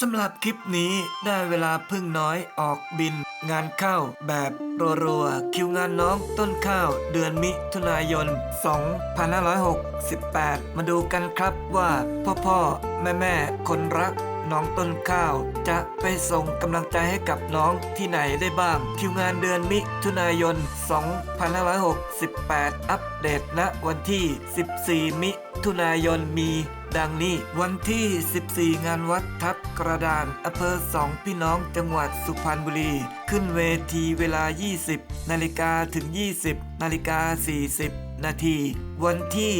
สำหรับคลิปนี้ได้เวลาพึ่งน้อยออกบิน งานเข้าแบบรัวๆคิวงานน้องต้นข้าวเดือนมิถุนายน 2568 มาดูกันครับว่าพ่อพ่อแม่แม่คนรักน้องต้นข้าว จะไปส่งกำลังใจให้กับน้องที่ไหนได้บ้าง คิวงานเดือนมิถุนายน 2568 อัปเดตณวันที่ 14 มิ ถุนายนมี ดังนี้วันที่ 14 งานวัดทับกระดานอำเภอสองพี่น้องจังหวัดสุพรรณบุรี ขึ้นเวทีเวลา 20 นาฬิกาถึง 20 นาฬิกา 40 นาทีวันที่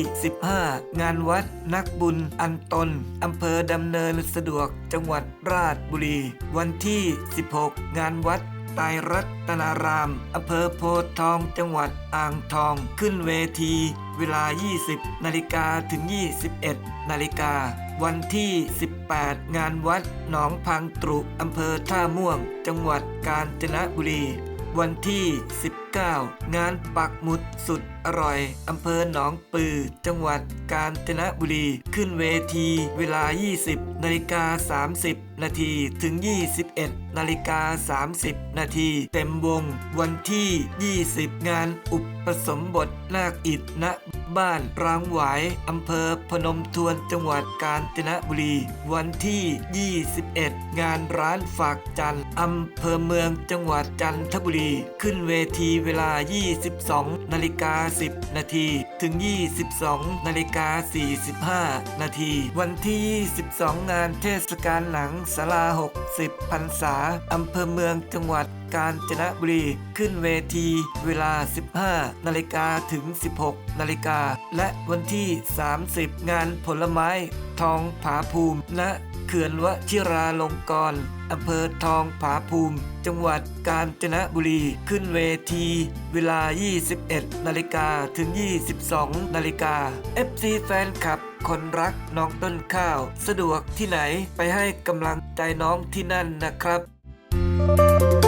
15 งานวัดนักบุญอันตนอำเภอดำเนินสะดวกจังหวัดราชบุรี วันที่ 16 งานวัด ไตรรัตนาราม อำเภอโพธิ์ทองจังหวัดอ่างทอง ขึ้นเวที เวลา 20 นาฬิกาถึง 21 นาฬิกา วันที่ 18 งานวัดหนองพังตรุ อำเภอท่าม่วง จังหวัดกาญจนบุรี วันที่ 9 งานปักหมุดสุดอร่อย อำเภอหนองปือ จังหวัดกาญจนบุรี ขึ้นเวที เวลา 20 นาฬิกา 30 นาทีถึง 21 นาฬิกา 30 นาทีเต็มวง วันที่ 20 งานอุปสมบทนาคอิฐณบ้านรางหวายอำเภอพนมทวนจังหวัดกาญจนบุรี วันที่ 21 งานร้านฝากจันอำเภอเมืองจังหวัดจันทบุรี ขึ้นเวทีเวลา 22 นาฬิกา 10 นาที ถึง 22 นาฬิกา 45 นาที วันที่ 22 งานเทศกาลหนังสลา60พรรษาอำเภอเมืองจังหวัดกาญจนบุรี ขึ้นเวทีเวลา 15 นาฬิกาถึง 16 นาฬิกา และวันที่ 30 งานผลไม้ ทองผาภูมิณ เขื่อนวชิราลงกรณ์อำเภอทองผาภูมิ จังหวัดกาญจนบุรี ขึ้นเวที เวลา 21 นาฬิกาถึง 22 นาฬิกา FC แฟนคลับ คนรักน้องต้นข้าว สะดวกที่ไหนไปให้กำลังใจน้องที่นั่นนะครับ